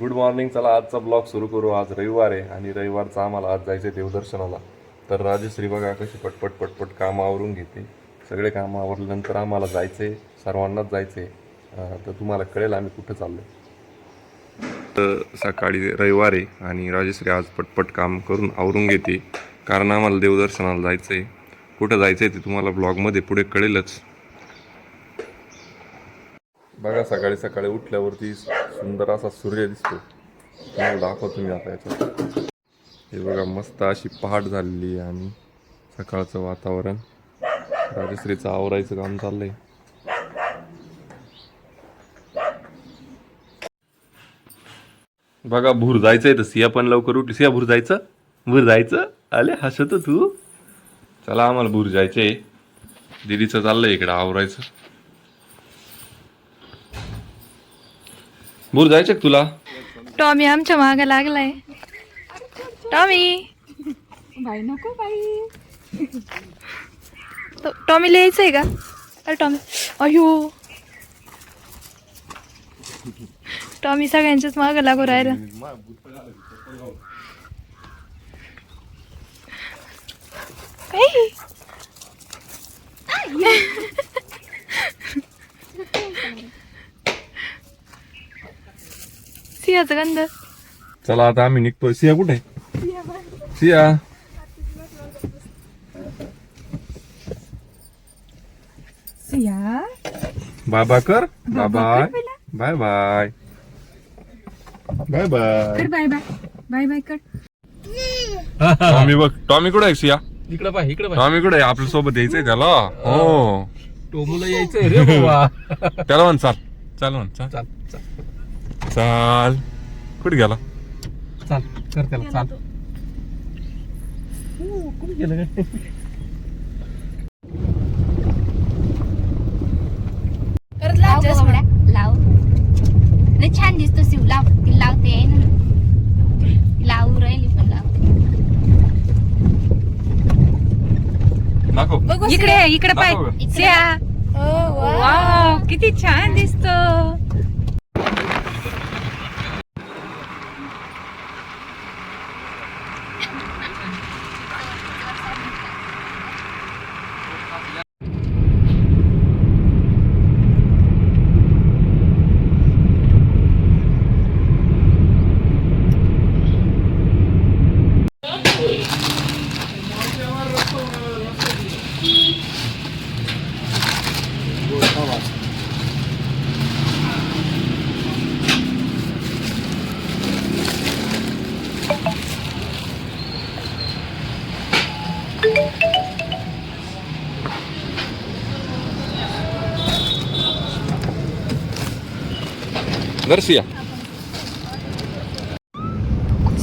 Good morning चला आजचा blog सुरू करू. आज रविवार आहे आणि रविवारचा आम्हाला आज जायचं आहे देवदर्शनाला. तर राजश्री बघा कशी पटपट पटपट कामं आवरून घेते. सगळे कामं आवरल्यानंतर आम्हाला जायचं आहे सर्वांनाच जायचं आहे तर तुम्हाला कळेल आम्ही कुठं चाललो तर सकाळी रविवार आहे आणि राजश्री आज पटपट काम करून आवरून घेते. कारण आम्हाला देवदर्शनाला जायचं आहे कुठं जायचं आहे ते तुम्हाला ब्लॉगमध्ये पुढे कळेलच. बघा सकाळी सकाळी उठल्यावरती सुंदर असा सूर्य दिसतो तुम्हाला दाखवतो मी आता याच्यात. हे बघा मस्त अशी पहाट झालेली आहे आणि सकाळचं वातावरण. राजश्रीचं आवरायचं काम चाललंय. बघा भूर जायचंय तर सिया पण लवकर उठली. सिया भूर जायचं? भूर जायचं? आले हसत तू चला आम्हाला भूर जायचंय. दिदीचं चाललंय इकडं आवरायचं. भूर जायचं का तुला? टॉमी आमच्या माग लागलाय. टॉमी. बाई नको बाई. तो- टॉमी लिहायचंय का? अरे टॉमी अयो टॉमी सगळ्यांच्याच माग लागू राहिलं. काही सिंहाचा गंध. चला आता आम्ही निघतो सिया कुठे? सिया सिया बाय बाय कर. Bye bye bye bye bye bye कर बाय बाय बाय बाय कर. टॉमी बघ. टॉमी कुठे आहे सिया इकडे पाय इकडे पाय. टॉमी कुठे आहे? आपल्यासोबत यायचंय त्याला? हो. टोमूला यायचंय रे बाबा. त्याला म्हण चाल. चाल म्हण चाल चाल. चाल. कुठे गेला? चाल कर त्याला चाल. कुठे गेलं काय परत लाव छान दिसतो शिव लाव. ती लावते आहे ना. ती लावू राहिली पण लाव. दाखव. इकडे इकडे पाय. दाखव गं. सिया वाव किती छान. दिसतो. जर सिया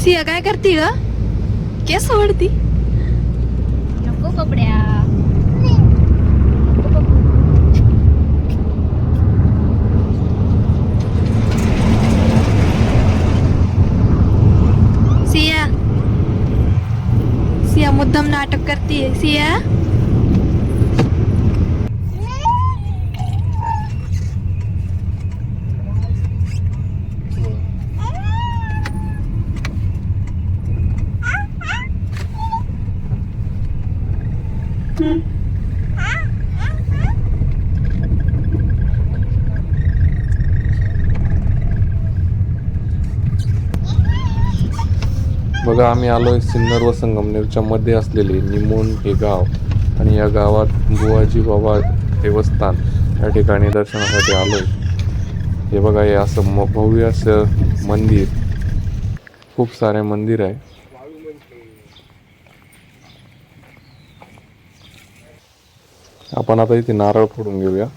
सिया काय करते ग केस ओढती नको कपड्या सिया सिया मुद्दाम नाटक करते सिया बघा आम्ही आलोय सिन्नर व संगमनेरच्या मध्ये असलेले निमोन हे गाव. आणि या गावात बुवाजी बाबा देवस्थान या ठिकाणी दर्शनासाठी आलोय. हे बघा हे असं भव्य असं मंदिर. खूप सारे मंदिर आहे. आपण आता इथे नारळ फोडून घेऊया.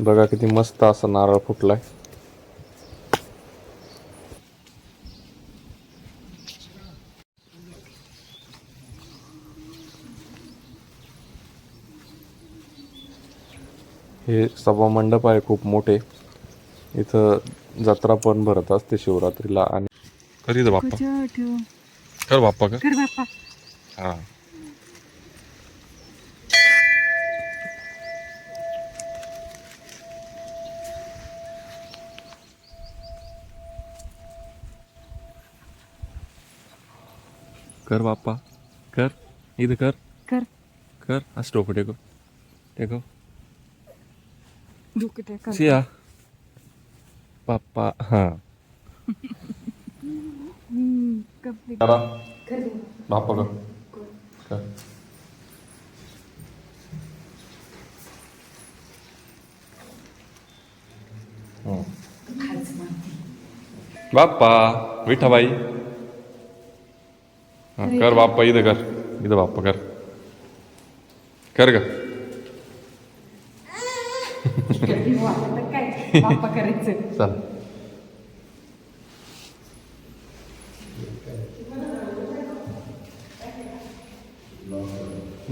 बघा किती मस्त असा नारळ फुटलाय. हे सभा मंडप आहे खूप मोठे. इथं जत्रा पण भरत असते शिवरात्रीला आणि कधी बाप्पा? कर बाप्पा का? कर बाप्पा हाँ. कर बाप्पा कर. इधर कर. कर. कर. असं टोपं देखो टेको डोकं टेका सिया. पापा हाँ. कपडे. करा. कर हं. बाप्पा विठाबाई. हा कर बाप्पा इथं कर. इथं बाप्पा कर. कर ग. करायचं. चल.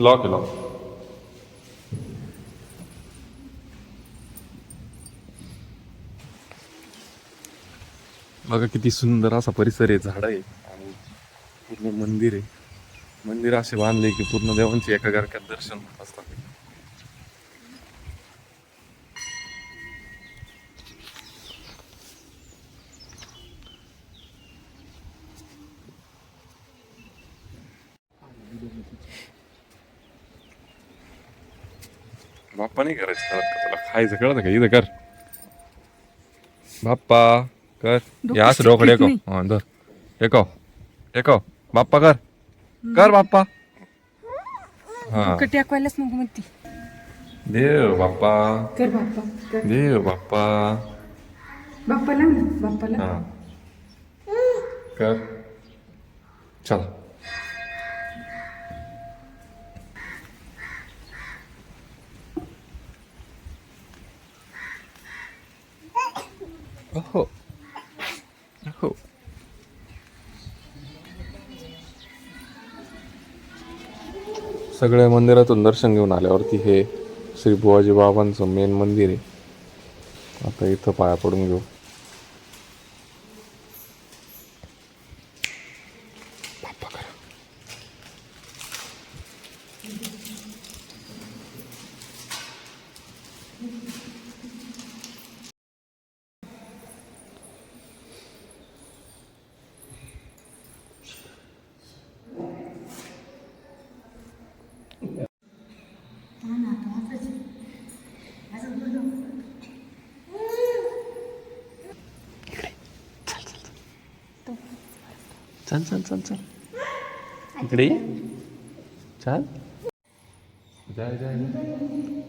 लॉक आहे लॉक बघा किती सुंदर असा परिसर आहे झाड आहे आणि पूर्ण मंदिर आहे. मंदिर असे बांधले की पूर्ण देवांचे एका गारख्यात दर्शन असतात. बाप्पा नाही करायचं तुला खायचं कळत का? इथं कर. बाप्पा कर. या असं डोकं टेको हा धर. टेको टेको बाप्पा कर. कर बाप्पा. हा. टेकवायलाच नको म्हणती. देव बाप्पा. कर बाप्पा. कर. देव बाप्पा. बाप्पाला ना बाप्पाला. हा. कर. चल. सगळ्या मंदिरातून दर्शन घेऊन आल्यावरती हे श्री बुवाजी बाबांचं मेन मंदिर आहे. आता इथं पाया पडून घेऊ. चल चल चल चल. इकडे. चल. जाय जाय नाही.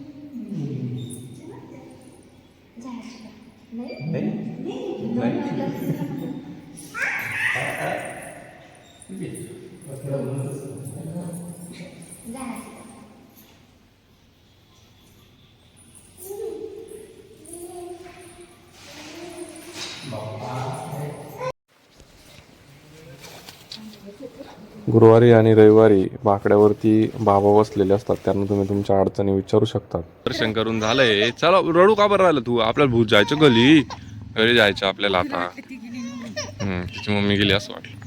गुरुवारी आणि रविवारी बाकड्यावरती बाबा बसलेले असतात त्यांना तुम्ही तुमच्या अडचणी विचारू शकता दर्शन करून झालंय चला रडू का बरं राहिलं तू आपल्याला भूत जायचं गली घरी जायचं आपल्याला आता हम्म, तिची मम्मी गेली असं वाटलं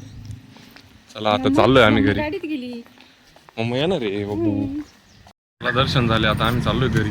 चला आता चाललोय आम्ही घरी गाडीत गेली मम्मी येणार रे बाबू. मला दर्शन झाले आता आम्ही चाललोय घरी.